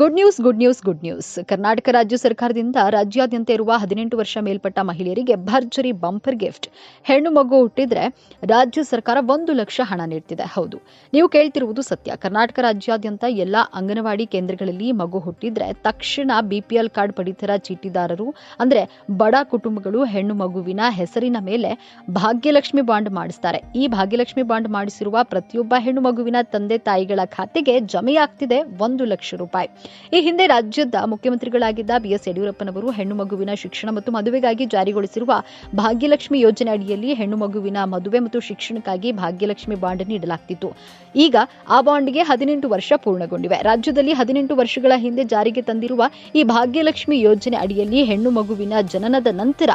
Good news good news good news Karnataka ರಾಜ್ಯ ಸರ್ಕಾರದಿಂದ ರಾಜ್ಯಾದ್ಯಂತ ಇರುವ ಹದಿನೆಂಟು ವರ್ಷ ಮೇಲ್ಪಟ್ಟ ಮಹಿಳೆಯರಿಗೆ ಭರ್ಜರಿ ಬಂಪರ್ ಗಿಫ್ಟ್. ಹೆಣ್ಣು ಮಗು ಹುಟ್ಟಿದ್ರೆ ರಾಜ್ಯ ಸರ್ಕಾರ ಒಂದು ಲಕ್ಷ ಹಣ ನೀಡ್ತಿದೆ. ಹೌದು. ನೀವು ಕೇಳ್ತಿರುವುದು ಸತ್ಯ. ಕರ್ನಾಟಕ ರಾಜ್ಯಾದ್ಯಂತ ಎಲ್ಲ ಅಂಗನವಾಡಿ ಕೇಂದ್ರಗಳಲ್ಲಿ ಮಗು ಹುಟ್ಟಿದ್ರೆ ತಕ್ಷಣ ಬಿಪಿಎಲ್ ಕಾರ್ಡ್ ಪಡಿತರ ಚೀಟಿದಾರರು, ಅಂದ್ರೆ ಬಡ ಕುಟುಂಬಗಳು ಹೆಣ್ಣು ಮಗುವಿನ ಹೆಸರಿನ ಮೇಲೆ ಭಾಗ್ಯಲಕ್ಷ್ಮಿ ಬಾಂಡ್ ಮಾಡಿಸ್ತಾರೆ. ಈ ಭಾಗ್ಯಲಕ್ಷ್ಮಿ ಬಾಂಡ್ ಮಾಡಿಸಿರುವ ಪ್ರತಿಯೊಬ್ಬ ಹೆಣ್ಣು ಮಗುವಿನ ತಂದೆ ತಾಯಿಗಳ ಖಾತೆಗೆ ಜಮೆಯಾಗ್ತಿದೆ ಒಂದು ಲಕ್ಷ ರೂಪಾಯಿ. ಈ ಹಿಂದೆ ರಾಜ್ಯದ ಮುಖ್ಯಮಂತ್ರಿಗಳಾಗಿದ್ದ ಬಿಎಸ್ ಯಡಿಯೂರಪ್ಪನವರು ಹೆಣ್ಣು ಮಗುವಿನ ಶಿಕ್ಷಣ ಮತ್ತು ಮದುವೆಗಾಗಿ ಜಾರಿಗೊಳಿಸಿರುವ ಭಾಗ್ಯಲಕ್ಷ್ಮಿ ಯೋಜನೆ ಅಡಿಯಲ್ಲಿ ಹೆಣ್ಣು ಮಗುವಿನ ಮದುವೆ ಮತ್ತು ಶಿಕ್ಷಣಕ್ಕಾಗಿ ಭಾಗ್ಯಲಕ್ಷ್ಮಿ ಬಾಂಡ್ ನೀಡಲಾಗ್ತಿತ್ತು. ಈಗ ಆ ಬಾಂಡ್ಗೆ ಹದಿನೆಂಟು ವರ್ಷ ಪೂರ್ಣಗೊಂಡಿವೆ. ರಾಜ್ಯದಲ್ಲಿ ಹದಿನೆಂಟು ವರ್ಷಗಳ ಹಿಂದೆ ಜಾರಿಗೆ ತಂದಿರುವ ಈ ಭಾಗ್ಯಲಕ್ಷ್ಮಿ ಯೋಜನೆ ಅಡಿಯಲ್ಲಿ ಹೆಣ್ಣು ಮಗುವಿನ ಜನನದ ನಂತರ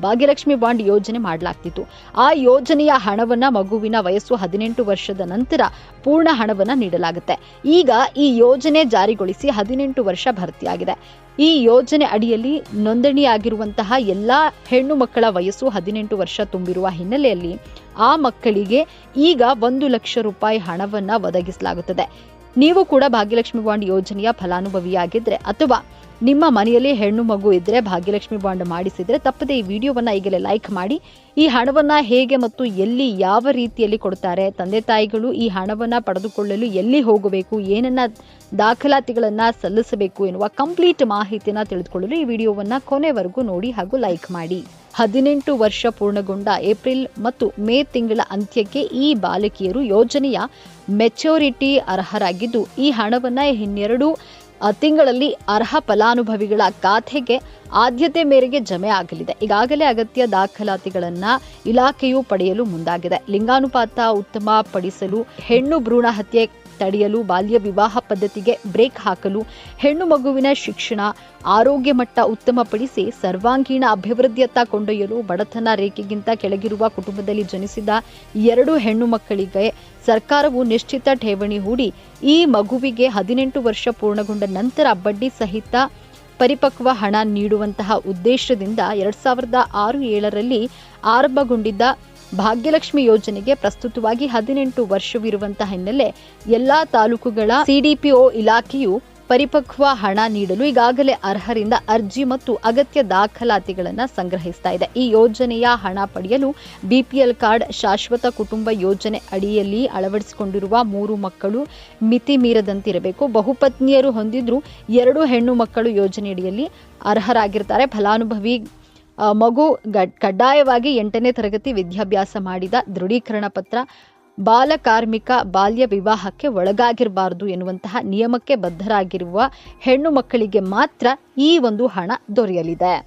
ಭಾಗ್ಯಲಕ್ಷ್ಮಿ ಬಾಂಡ್ ಯೋಜನೆ ಮಾಡಲಾಗ್ತಿತ್ತು. ಆ ಯೋಜನೆಯ ಹಣವನ್ನ ಮಗುವಿನ ವಯಸ್ಸು ಹದಿನೆಂಟು ವರ್ಷದ ನಂತರ ಪೂರ್ಣ ಹಣವನ್ನ ನೀಡಲಾಗುತ್ತೆ. ಈಗ ಈ ಯೋಜನೆ ಜಾರಿಗೊಳಿಸಿ ಹದಿನೆಂಟು ವರ್ಷ ಭರ್ತಿಯಾಗಿದೆ. ಈ ಯೋಜನೆ ಅಡಿಯಲ್ಲಿ ನೋಂದಣಿಯಾಗಿರುವಂತಹ ಎಲ್ಲಾ ಹೆಣ್ಣು ಮಕ್ಕಳ ವಯಸ್ಸು ಹದಿನೆಂಟು ವರ್ಷ ತುಂಬಿರುವ ಹಿನ್ನೆಲೆಯಲ್ಲಿ ಆ ಮಕ್ಕಳಿಗೆ ಈಗ ಒಂದು ಲಕ್ಷ ರೂಪಾಯಿ ಹಣವನ್ನ ಒದಗಿಸಲಾಗುತ್ತದೆ. ನೀವು ಕೂಡ ಭಾಗ್ಯಲಕ್ಷ್ಮಿ ಬಾಂಡ್ ಯೋಜನೆಯ ಫಲಾನುಭವಿಯಾಗಿದ್ರೆ ಅಥವಾ ನಿಮ್ಮ ಮನೆಯಲ್ಲಿ ಹೆಣ್ಣು ಮಗು ಇದ್ರೆ ಭಾಗ್ಯಲಕ್ಷ್ಮಿ ಬಾಂಡ್ ಮಾಡಿಸಿದ್ರೆ ತಪ್ಪದೆ ಈ ವಿಡಿಯೋವನ್ನ ಈಗಲೇ ಲೈಕ್ ಮಾಡಿ. ಈ ಹಣವನ್ನ ಹೇಗೆ ಮತ್ತು ಎಲ್ಲಿ ಯಾವ ರೀತಿಯಲ್ಲಿ ಕೊಡ್ತಾರೆ, ತಂದೆ ತಾಯಿಗಳು ಈ ಹಣವನ್ನ ಪಡೆದುಕೊಳ್ಳಲು ಎಲ್ಲಿ ಹೋಗಬೇಕು ಏನನ್ನ ದಾಖಲಾತಿಗಳನ್ನ ಸಲ್ಲಿಸಬೇಕು ಎನ್ನುವ ಕಂಪ್ಲೀಟ್ ಮಾಹಿತಿನ ತಿಳಿದುಕೊಳ್ಳಲು ಈ ವಿಡಿಯೋವನ್ನ ಕೊನೆವರೆಗೂ ನೋಡಿ ಹಾಗೂ ಲೈಕ್ ಮಾಡಿ. ಹದಿನೆಂಟು ವರ್ಷ ಪೂರ್ಣಗೊಂಡ ಏಪ್ರಿಲ್ ಮತ್ತು ಮೇ ತಿಂಗಳ ಅಂತ್ಯಕ್ಕೆ ಈ ಬಾಲಕಿಯರು ಯೋಜನೆಯ ಮೆಚೋರಿಟಿ ಅರ್ಹರಾಗಿದ್ದು, ಈ ಹಣವನ್ನ ಇನ್ನೆರಡು ತಿಂಗಳಲ್ಲಿ ಅರ್ಹ ಫಲಾನುಭವಿಗಳ ಖಾತೆಗೆ ಆದ್ಯತೆ ಮೇರೆಗೆ ಜಮೆ ಆಗಲಿದೆ. ಈಗಾಗಲೇ ಅಗತ್ಯ ದಾಖಲಾತಿಗಳನ್ನ ಇಲಾಖೆಯು ಪಡೆಯಲು ಮುಂದಾಗಿದೆ. ಲಿಂಗಾನುಪಾತ ಉತ್ತಮ ಪಡಿಸಲು ಹೆಣ್ಣು ಭ್ರೂಣ ಹತ್ಯೆ ತಡೆಯಲು ಬಾಲ್ಯ ವಿವಾಹ ಪದ್ಧತಿಗೆ ಬ್ರೇಕ್ ಹಾಕಲು, ಹೆಣ್ಣು ಮಗುವಿನ ಶಿಕ್ಷಣ, ಆರೋಗ್ಯ ಮಟ್ಟ ಉತ್ತಮಪಡಿಸಿ ಸರ್ವಾಂಗೀಣ ಅಭಿವೃದ್ಧಿಯತ್ತ ಕೊಂಡೊಯ್ಯಲು ಬಡತನ ರೇಖೆಗಿಂತ ಕೆಳಗಿರುವ ಕುಟುಂಬದಲ್ಲಿ ಜನಿಸಿದ ಎರಡು ಹೆಣ್ಣು ಮಕ್ಕಳಿಗೆ ಸರ್ಕಾರವು ನಿಶ್ಚಿತ ಠೇವಣಿ ಹೂಡಿ, ಈ ಮಗುವಿಗೆ ಹದಿನೆಂಟು ವರ್ಷ ಪೂರ್ಣಗೊಂಡ ನಂತರ ಬಡ್ಡಿ ಸಹಿತ ಪರಿಪಕ್ವ ಹಣ ನೀಡುವಂತಹ ಉದ್ದೇಶದಿಂದ ಎರಡ್ ಸಾವಿರದ ಆರು ಏಳರಲ್ಲಿ ಆರಂಭಗೊಂಡಿದ್ದ ಭಾಗ್ಯಲಕ್ಷ್ಮಿ ಯೋಜನೆಗೆ ಪ್ರಸ್ತುತವಾಗಿ ಹದಿನೆಂಟು ವರ್ಷವಿರುವಂತಹ ಹಿನ್ನೆಲೆ ಎಲ್ಲಾ ತಾಲೂಕುಗಳ ಸಿಡಿಪಿಒ ಇಲಾಖೆಯು ಪರಿಪಕ್ವ ಹಣ ನೀಡಲು ಈಗಾಗಲೇ ಅರ್ಹರಿಂದ ಅರ್ಜಿ ಮತ್ತು ಅಗತ್ಯ ದಾಖಲಾತಿಗಳನ್ನು ಸಂಗ್ರಹಿಸ್ತಾ ಇದೆ. ಈ ಯೋಜನೆಯ ಹಣ ಪಡೆಯಲು ಬಿಪಿಎಲ್ ಕಾರ್ಡ್ ಶಾಶ್ವತ ಕುಟುಂಬ ಯೋಜನೆ ಅಡಿಯಲ್ಲಿ ಅಳವಡಿಸಿಕೊಂಡಿರುವ ಮೂರು ಮಕ್ಕಳು ಮಿತಿ ಮೀರದಂತಿರಬೇಕು. ಬಹುಪತ್ನಿಯರು ಹೊಂದಿದ್ರು ಎರಡು ಹೆಣ್ಣು ಮಕ್ಕಳು ಯೋಜನೆಯಡಿಯಲ್ಲಿ ಅರ್ಹರಾಗಿರ್ತಾರೆ. ಫಲಾನುಭವಿ ಮಗು ಕಡ್ಡಾಯವಾಗಿ ಎಂಟನೇ ತರಗತಿ ವಿದ್ಯಾಭ್ಯಾಸ ಮಾಡಿದ ದೃಢೀಕರಣ ಪತ್ರ, ಬಾಲ ಕಾರ್ಮಿಕ ಬಾಲ್ಯ ವಿವಾಹಕ್ಕೆ ಒಳಗಾಗಿರಬಾರದು ಎನ್ನುವಂತಹ ನಿಯಮಕ್ಕೆ ಬದ್ಧರಾಗಿರುವ ಹೆಣ್ಣು ಮಕ್ಕಳಿಗೆ ಮಾತ್ರ ಈ ಒಂದು ಹಣ ದೊರೆಯಲಿದೆ.